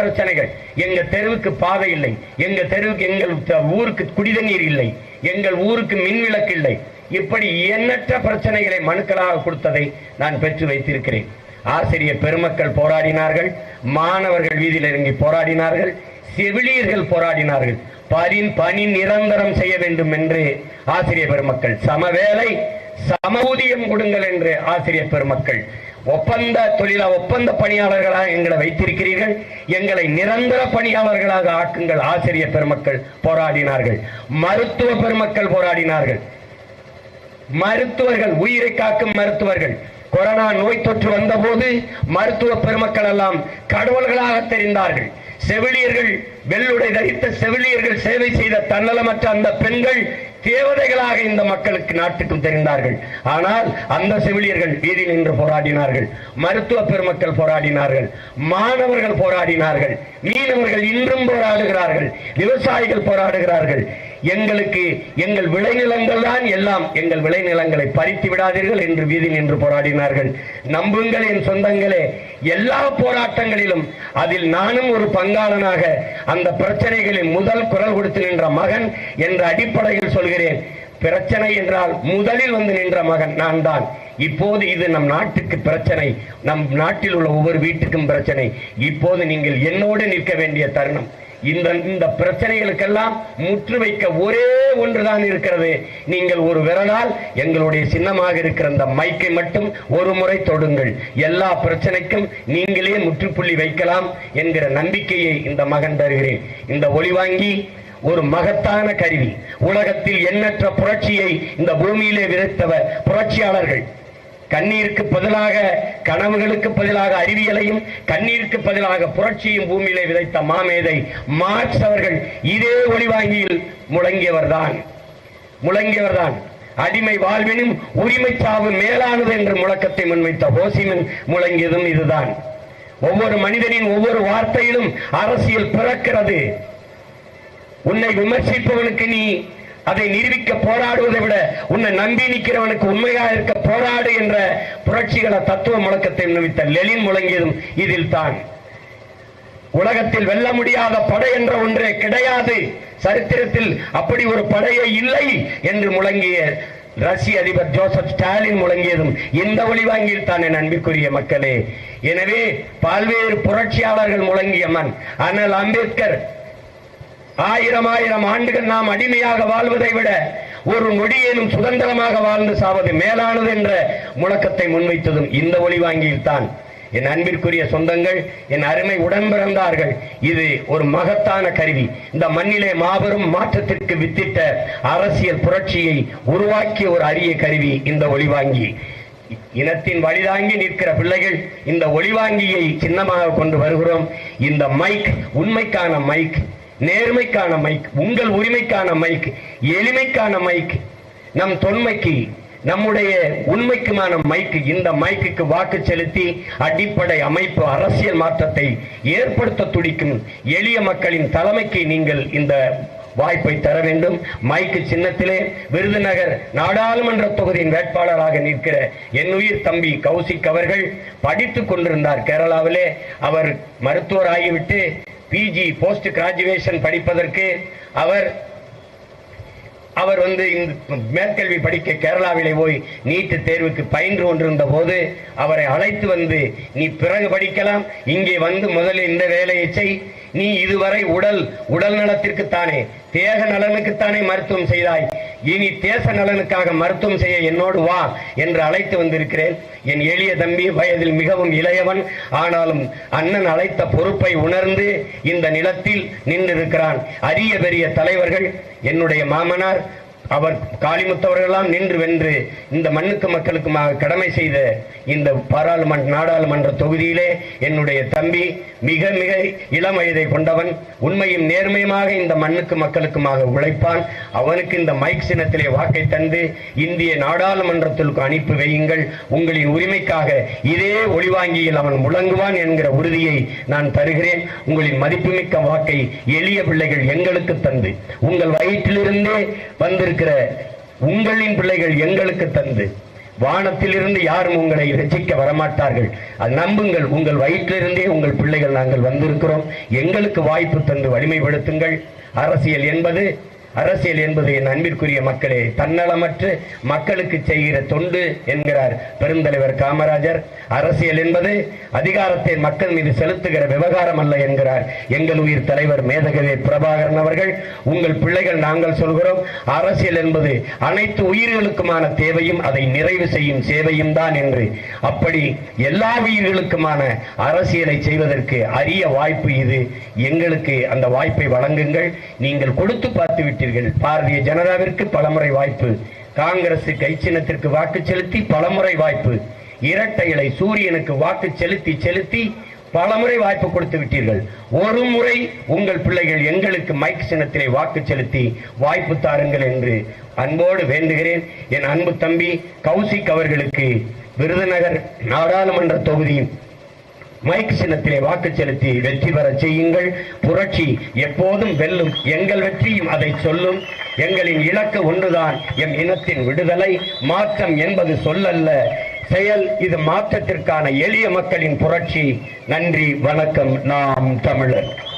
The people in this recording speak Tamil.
பிரச்சனைகள். எங்க தெருவுக்கு பாதை இல்லை. எங்க தெருவுக்கு எங்கள் ஊருக்கு குடிதண்ணீர் இல்லை. எங்கள் ஊருக்கு மின் விளக்கு இல்லை. இப்படி எண்ணற்ற பிரச்சனைகளை மனுக்களாக கொடுத்ததை நான் பெற்று வைத்திருக்கிறேன். ஆசிரியர் பெருமக்கள் போராடினார்கள். மாணவர்கள் வீதியில் இறங்கி போராடினார்கள். செவிலியர்கள் போராடினார்கள். பணி பணி நிரந்தரம் செய்ய வேண்டும் என்று ஆசிரியர் பெருமக்கள் சமவேளை சம ஊதியம் கொடுங்கள் என்று ஆசிரியர் பெருமக்கள் ஒப்பந்த தொழிலா ஒப்பந்த பணியாளர்களாக எங்களை வைத்திருக்கிறீர்கள். எங்களை நிரந்தர பணியாளர்களாக ஆக்குங்கள். ஆசிரியர் பெருமக்கள் போராடினார்கள். மருத்துவ பெருமக்கள் போராடினார்கள். மருத்துவர்கள் உயிரை காக்கும் மருத்துவர்கள். கொரோனா நோய் தொற்று வந்தபோது மருத்துவ பெருமக்கள் எல்லாம் கடவுள்களாக தெரிந்தார்கள். செவிலியர்கள் வெள்ளுடை தரித்த செவிலியர்கள் சேவை செய்த தன்னலமற்ற அந்த பெண்கள் தேவதைகளாக இந்த மக்களுக்கு நாட்டுக்கும் தெரிந்தார்கள். ஆனால் அந்த செவிலியர்கள் வீதியில் நின்று போராடினார்கள். மருத்துவ பெருமக்கள் போராடினார்கள். மாணவர்கள் போராடினார்கள். மீனவர்கள் இன்றும் போராடுகிறார்கள். விவசாயிகள் போராடுகிறார்கள். எங்களுக்கு எங்கள் விளைநிலங்கள் தான் எல்லாம் எங்கள் விளைநிலங்களை பறித்து விடாதீர்கள் என்று வீதி நின்று போராடினார்கள். நம்புங்கள் என் சொந்தங்களே எல்லா போராட்டங்களிலும் அதில் நானும் ஒரு பங்காளனாக அந்த பிரச்சனைகளில் முதல் குரல் கொடுத்து நின்ற மகன் என்ற அடிப்படையில் சொல்கிறேன். பிரச்சனை என்றால் முதலில் வந்து நின்ற மகன் நான் தான் இப்போது இது நம் நாட்டுக்கு பிரச்சனை நம் நாட்டில் உள்ள ஒவ்வொரு வீட்டுக்கும் பிரச்சனை. இப்போது நீங்கள் என்னோடு நிற்க வேண்டிய தருணம். இந்த இந்த பிரச்சனைகளுக்கெல்லாம் முற்று வைக்க ஒரே ஒன்றுதான் இருக்கிறது. நீங்கள் ஒரு விரலால் எங்களுடைய சின்னமாக இருக்கிற அந்த மைக்கை மட்டும் ஒரு முறை தொடுங்கள். எல்லா பிரச்சனைக்கும் நீங்களே முற்றுப்புள்ளி வைக்கலாம் என்கிற நம்பிக்கையை இந்த மகன் தருகிறேன். இந்த ஒளிவாங்கி ஒரு மகத்தான கருவி. உலகத்தில் எண்ணற்ற புரட்சியை இந்த பூமியிலே விதைத்தவர் புரட்சியாளர்கள். கண்ணீருக்கு பதிலாக கனவுகளுக்கு பதிலாக அறிவியலையும் கண்ணீருக்கு பதிலாக புரட்சியும் பூமியிலே விதைத்த மாமேதை மார்க்ஸ் அவர்கள் இதே ஒளிவாங்கியில் முழங்கியவர்தான். முழங்கியவர்தான். அடிமை வாழ்வினும் உரிமை சாவு மேலானது என்ற முழக்கத்தை முன்வைத்த ஹோசிமின் முழங்கியதும் இதுதான். ஒவ்வொரு மனிதனின் ஒவ்வொரு வார்த்தையிலும் அரசியல் பிறக்கிறது. உன்னை விமர்சிப்பவனுக்கு நீ அதை நிரூபிக்க போராடுவதை விட உன்னை நம்பி நிற்கிறவனுக்கு உண்மையா இருக்க போராடு என்ற புரட்சிகள தத்துவ முழக்கத்தை முன்வைத்த லெலின் முழங்கியதும் இதில் தான் உலகத்தில் வெல்ல முடியாத படை என்ற ஒன்றே கிடையாது. சரித்திரத்தில் அப்படி ஒரு படையே இல்லை என்று முழங்கிய ரஷ்ய அதிபர் ஜோசப் ஸ்டாலின் முழங்கியதும் இந்த ஒளிவாங்கியில் தான் என் அன்பிற்குரிய மக்களே. எனவே பல்வேறு புரட்சியாளர்கள் முழங்கிய மண் ஆனால் அம்பேத்கர் ஆயிரம் ஆயிரம் ஆண்டுகள் நாம் அடிமையாக வாழ்வதை விட ஒரு நொடியேனும் சுதந்திரமாக வாழ்ந்து சாவது மேலானது என்ற முழக்கத்தை முன்வைத்ததும் இந்த ஒளிவாங்கியில் தான் என் அன்பிற்குரிய சொந்தங்கள் என் அருமை உடன் பிறந்தார்கள் இது ஒரு மகத்தான கருவி. இந்த மண்ணிலே மாபெரும் மாற்றத்திற்கு வித்திட்ட அரசியல் புரட்சியை உருவாக்கிய ஒரு அரிய கருவி இந்த ஒளிவாங்கி இனத்தின் வழிதாங்கி நிற்கிற பிள்ளைகள் இந்த ஒளிவாங்கியை சின்னமாக கொண்டு வருகிறோம். இந்த மைக் உண்மைக்கான மைக். நேர்மைக்கான மைக் உங்கள் உரிமைக்கான மைக் எளிமைக்கான மைக் நம் தொன்மைக்கு நம்முடைய உண்மைக்குமான மைக்கு இந்த மைக்குக்கு வாக்கு செலுத்தி அடிப்படை அமைப்பு அரசியல் மாற்றத்தை ஏற்படுத்த துடிக்கும் எளிய மக்களின் தலைமைக்கு நீங்கள் இந்த வாய்ப்பை தர வேண்டும். மைக்கு சின்னத்திலே விருதுநகர் நாடாளுமன்ற தொகுதியின் வேட்பாளராக நிற்கிற என் உயிர் தம்பி கௌசிக் அவர்கள் படித்துக் கொண்டிருந்தார் கேரளாவிலே. அவர் மருத்துவர் ஆகிவிட்டு பிஜி போஸ்ட் கிராஜுவேஷன் படிப்பதற்கு அவர் அவர் வந்து இந்த மேற்கல்வி படிக்க கேரளாவிலே போய் நீட்டு தேர்வுக்கு பயின்று கொண்டிருந்த போது அவரை அழைத்து வந்து நீ பிறகு படிக்கலாம் இங்கே வந்து முதலில் இந்த வேலையை செய். நீ இதுவரை உடல் உடல் நலத்திற்குத்தானே தேக நலனுக்குத்தானே மருத்துவம் செய்தாய். இனி தேச நலனுக்காக மருத்துவம் செய்ய என்னோடு வா என்று அழைத்து வந்திருக்கிறேன். என் எளிய தம்பி வயதில் மிகவும் இளையவன். ஆனாலும் அண்ணன் அழைத்த பொறுப்பை உணர்ந்து இந்த நிலத்தில் நின்றிருக்கிறான். அரிய பெரிய தலைவர்கள் என்னுடைய மாமனார் அவர் காளிமுத்தவர்களெல்லாம் நின்று வென்று இந்த மண்ணுக்கு மக்களுக்குமாக கடமை செய்த இந்த பாராளுமன்ற நாடாளுமன்ற தொகுதியிலே என்னுடைய தம்பி மிக மிக இளம் வயதை கொண்டவன் உண்மையும் நேர்மையுமாக இந்த மண்ணுக்கு மக்களுக்குமாக உழைப்பான். அவனுக்கு இந்த மைக் சின்னத்திலே வாக்கை தந்து இந்திய நாடாளுமன்றத்திற்கு அனுப்பி வையுங்கள். உங்களின் உரிமைக்காக இதே ஒளிவாங்கியில் அவன் முழங்குவான் என்கிற உறுதியை நான் தருகிறேன். உங்களின் மதிப்புமிக்க வாக்கை எளிய பிள்ளைகள் எங்களுக்கு தந்து உங்கள் வயிற்றிலிருந்தே இருக்கிற உங்களின் பிள்ளைகள் எங்களுக்கு தந்து வானத்திலிருந்து யாரும் உங்களை ரசிக்க வரமாட்டார்கள். அது நம்புங்கள் உங்கள் வயிற்றிலிருந்தே உங்கள் பிள்ளைகள் நாங்கள் வந்திருக்கிறோம். எங்களுக்கு வாய்ப்பு தந்து வலிமைப்படுத்துங்கள். அரசியல் என்பது அரசியல் என்பது என் அன்பிற்குரிய மக்களே தன்னலமற்று மக்களுக்கு செய்கிற தொண்டு என்கிறார் பெருந்தலைவர் காமராஜர். அரசியல் என்பது அதிகாரத்தை மக்கள் மீது செலுத்துகிற விவகாரம் அல்ல என்கிறார். எங்கள் உயிர் தலைவர் மேதகவே பிரபாகரன் அவர்கள் உங்கள் பிள்ளைகள் நாங்கள் சொல்கிறோம் அரசியல் என்பது அனைத்து உயிர்களுக்குமான தேவையும் அதை நிறைவு செய்யும் சேவையும் தான் என்று. அப்படி எல்லா உயிர்களுக்குமான அரசியலை செய்வதற்கு அரிய வாய்ப்பு இது. எங்களுக்கு அந்த வாய்ப்பை வழங்குங்கள். நீங்கள் கொடுத்து பார்த்துவிட்டு விட்டீர்கள் பாரதிய ஜனதாவிற்கு பலமுறை வாய்ப்பு. காங்கிரஸ் கை சின்னத்திற்கு வாக்கு செலுத்தி பலமுறை வாய்ப்பு. இரட்டை இலை சூரியனுக்கு வாக்கு செலுத்தி செலுத்தி பலமுறை வாய்ப்பு கொடுத்து விட்டீர்கள். ஒரு முறை உங்கள் பிள்ளைகள் எங்களுக்கு மைக் சின்னத்திலே வாக்கு செலுத்தி வாய்ப்பு தாருங்கள் என்று அன்போடு வேண்டுகிறேன். என் அன்பு தம்பி கௌசிக் அவர்களுக்கு விருதுநகர் நாடாளுமன்ற தொகுதி மைக் சின்னத்திலே வாக்கு செலுத்தி வெற்றி பெற செய்யுங்கள். புரட்சி எப்போதும் வெல்லும். எங்கள் வெற்றியும் அதை சொல்லும். எங்களின் இலக்கு ஒன்றுதான். எம் இனத்தின் விடுதலை. மாற்றம் என்பது சொல்லல்ல. செயல் இது மாற்றத்திற்கான எளிய மக்களின் புரட்சி. நன்றி வணக்கம். நாம் தமிழர்.